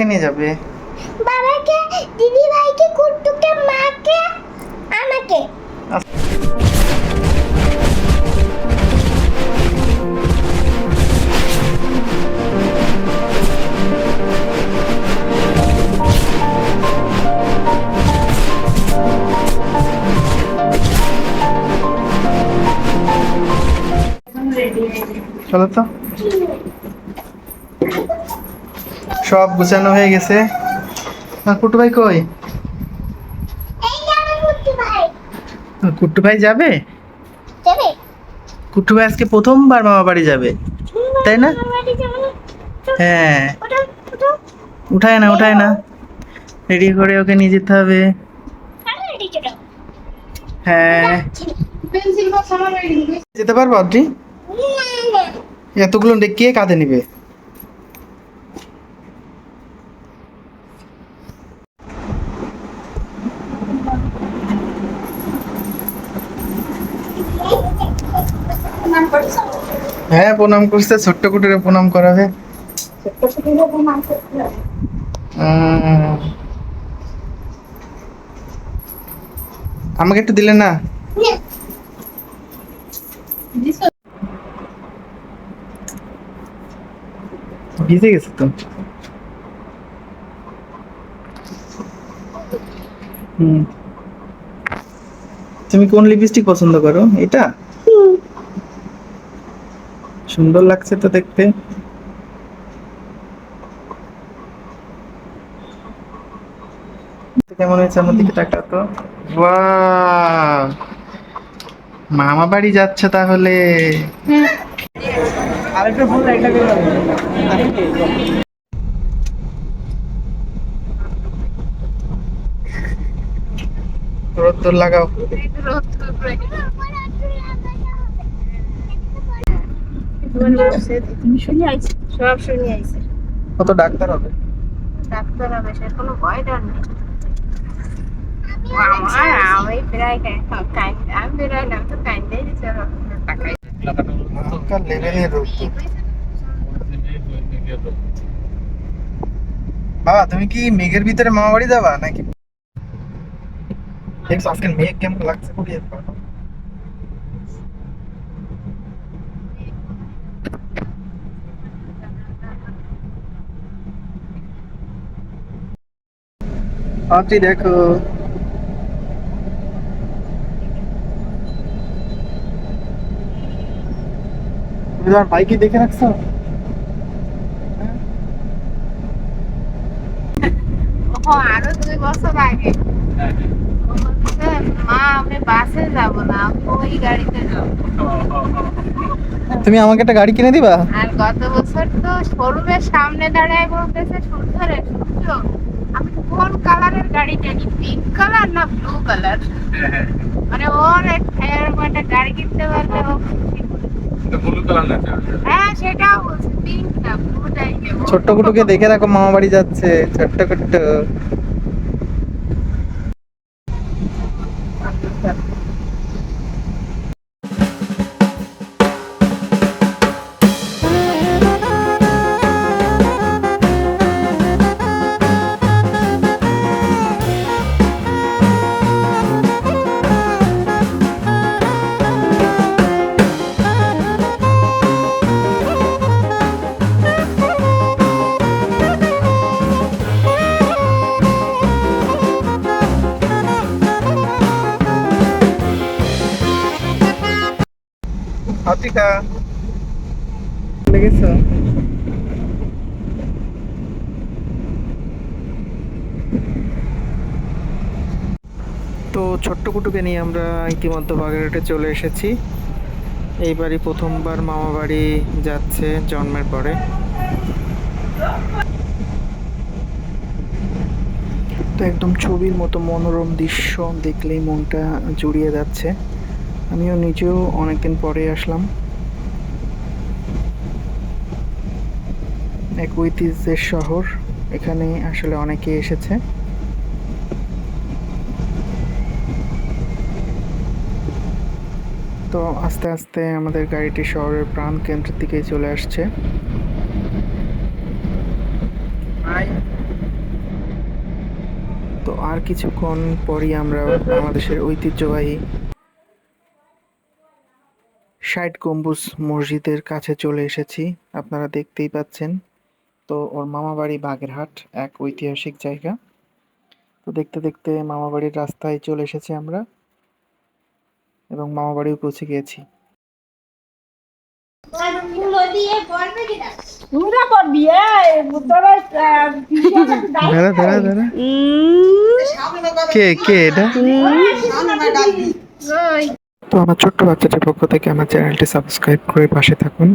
কাকে নিয়ে যাবে। বাবাকে দিদি ভাইকে কুট্টুকে মাকে আমাকে। চলো তো। সব গুছানো হয়ে গেছে। আর কুট্টু ভাই কই? এই যে আমার কুট্টু ভাই। যাবে? যাবে? কুট্টু ভাই আজকে প্রথমবার মামা বাড়ি যাবে তাই না? হ্যাঁ। উঠায় না উঠায় না। রেডি করে ওকে নিয়ে যেতে হবে। আরে রেডি চলো। হ্যাঁ। যেতে পারব আদ্রি? না না। এতগুলো কে কাঁধে নিবে? হ্যাঁ প্রণাম করছে ছোট্ট কুটুরে প্রণাম করাবে। আমাকে একটু দিলে না? ভিজে গেছে তো। তুমি কোন লিপস্টিক পছন্দ করো? এটা? সুন্দর লাগছে তো দেখতে। কেমন হয়েছে আমার দিকে টাকা তো? মামা বাড়ি যাচ্ছে তাহলে। আরেকটা একটা রোদ্দুর লাগাও। তুমি শুনে আইছি? সব শুনে আইছি। কত ডাক্তার হবে। ডাক্তার হবে সে কোনো ভয় ডর নেই। আমার আমি প্রায় আমি প্রায় নাম তো কাইন্ডে দিছে টাকাই হালকা লেভেলের রোগ বাবা তুমি কি মেঘের ভিতরে মামা বাড়ি যাবা নাকি? মেঘ কেমন লাগছে খুবই একবার আপনি দেখো তুমি তোমার ভাইকে দেখে রাখছো? আরও দুই বছর আগে। মা আমি বাসে যাব না আমি ওই গাড়িতে যাব। তুমি আমাকে একটা গাড়ি কিনে দিবা? আর গত বছর তো শোরুমের সামনে দাঁড়ায় বলতেছে সুন্দর সূর্য। আমি কোন কালারের গাড়ি জানি? পিঙ্ক কালার না ব্লু কালার মানে ওর একটা গাড়ি কিনতে পারলে ও। হ্যাঁ সেটাও বলছে পিঙ্ক না নেব ছোট্ট কুটুকে দেখে রাখো মামা বাড়ি যাচ্ছে ছোট্ট কুট্টু। তো ছোট্ট কুটুকে নিয়ে আমরা ইতিমধ্যে বাগেরহাটে চলে এসেছি। এইবারই প্রথমবার মামা বাড়ি যাচ্ছে জন্মের পরে। তো একদম ছবির মতো মনোরম দৃশ্য দেখলেই মনটা জুড়িয়ে যাচ্ছে। আমিও নিজেও অনেকদিন পরে আসলাম। এক ঐতিহ্যের শহর এখানে আসলে অনেকে এসেছে। তো আস্তে আস্তে আমাদের গাড়িটি শহরের প্রাণ কেন্দ্রের দিকে চলে আসছে। তো আর কিছুক্ষণ পরই আমরা বাংলাদেশের ঐতিহ্যবাহী ষাট গম্বুজ মসজিদের কাছে চলে এসেছি। আপনারা দেখতেই পাচ্ছেন। তো ওর মামা বাড়ি বাগেরহাট এক ঐতিহাসিক জায়গা। তো দেখতে দেখতে মামা বাড়ির রাস্তায় চলে এসেছি আমরা এবং মামা বাড়িও পৌঁছে গিয়েছি। কে কে এটা? তো আমার ছোট্ট বাচ্চাটির পক্ষ থেকে আমার চ্যানেলটি সাবস্ক্রাইব করে পাশে থাকুন।